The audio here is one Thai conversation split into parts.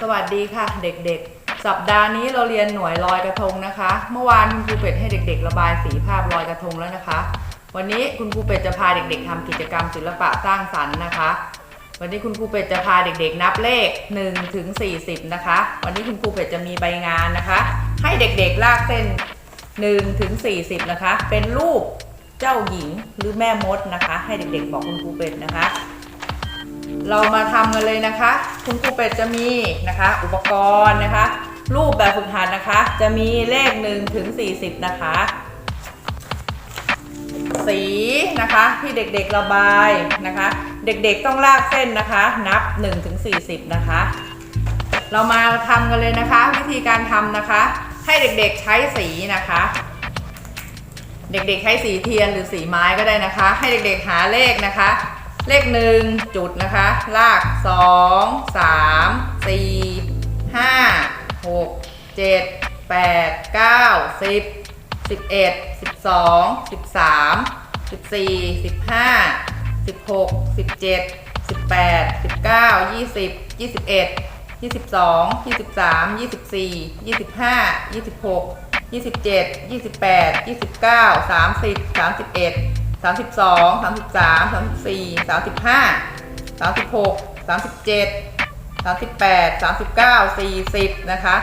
สวัสดีค่ะ เด็กๆ สัปดาห์นี้เราเรียนหน่วยลอยกระทงนะคะ เมื่อวานคุณครูเป็ดให้เด็ก ๆ ระบายสีภาพลอยกระทงแล้วนะคะ วันนี้คุณครูเป็ดจะพาเด็ก ๆทำกิจกรรมศิลปะสร้างสรรค์นะคะ วันนี้คุณครูเป็ดจะพาเด็ก ๆ นับเลข1ถึง40 นะคะ วันนี้คุณครูเป็ดจะมีใบงานนะคะ ให้เด็กๆลากเส้น1ถึง40 นะคะ เป็นรูปเจ้าหญิงหรือแม่มดนะคะ ให้เด็กๆบอกคุณครูเป็ดนะคะ เรามาทำกันเลยนะคะ คุณครูเป็ดจะมีนะคะ อุปกรณ์นะคะ รูปแบบฝึกหัดนะคะ จะมีเลข1ถึง40 นะคะ สีนะคะที่เด็กๆระบายนะคะ เด็กๆต้องลากเส้นนะคะ นับ1ถึง40 นะคะ เรามาทำกันเลยนะคะ วิธีการทำนะคะ ให้เด็กๆใช้สีนะคะเด็กๆ ใช้สีเทียนหรือสีไม้ก็ได้นะคะ ให้เด็กๆหาเลขนะคะ เลขหนึ่งจุดนะคะ ลากสองสามสี่ห้าหกเจ็ดแปดเก้าสิบสิบเอ็ดสิบสองสิบสามสิบสี่สิบห้าสิบหกสิบเจ็ดสิบแปดสิบเก้ายี่สิบยี่สิบเอ็ดยี่สิบสองยี่สิบสามยี่สิบสี่ยี่สิบห้ายี่สิบหกยี่สิบเจ็ดยี่สิบแปดยี่สิบเก้าสามสิบสามสิบเอ็ด สามสิบสองสามสิบสามสามสิบสี่สามสิบห้าสามสิบหกสามสิบเจ็ดสามสิบแปดสามสิบเก้าสี่สิบนะคะ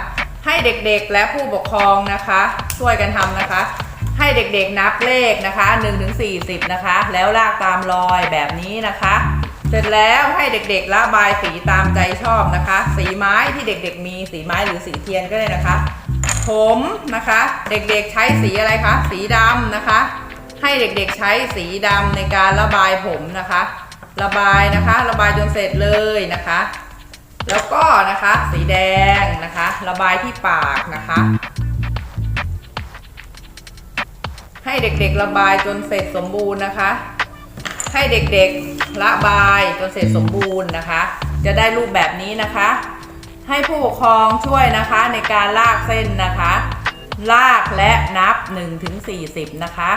ให้เด็กๆและผู้ปกครองนะคะ ช่วยกันทำนะคะ ให้เด็กๆนับเลขนะคะ1ถึง40นะคะ แล้วลากตามรอยแบบนี้นะคะเสร็จแล้วให้เด็กๆระบายสีตามใจชอบนะคะ สีไม้ที่เด็กๆมีสีไม้หรือสีเทียนก็ได้นะคะ ผมนะคะ เด็กๆใช้สีอะไรคะ สีดำนะคะ ให้เด็กๆใช้สีดำในการระบายผมนะคะ ระบายนะคะ ระบายจนเสร็จเลยนะคะ แล้วก็นะคะสีแดงนะคะ ระบายที่ปากนะคะ ให้เด็กๆระบายจนเสร็จสมบูรณ์นะคะ ให้เด็กๆระบายจนเสร็จสมบูรณ์นะคะ จะได้รูปแบบนี้นะคะ ให้ผู้ปกครองช่วยนะคะในการลากเส้นนะคะ ลากและนับ1ถึง40 นะคะ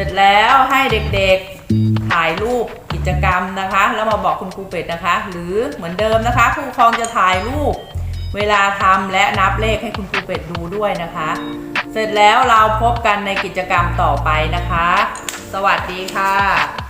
สร็จแล้วให้เด็กๆถ่ายรูปกิจกรรมนะคะ แล้วมาบอกคุณครูเป็ดนะคะ หรือเหมือนเดิมนะคะผู้ปกครองจะถ่ายรูป เวลาทำและนับเลขให้คุณครูเป็ดดูด้วยนะคะ เสร็จแล้วเราพบกันในกิจกรรมต่อไปนะคะ สวัสดีค่ะ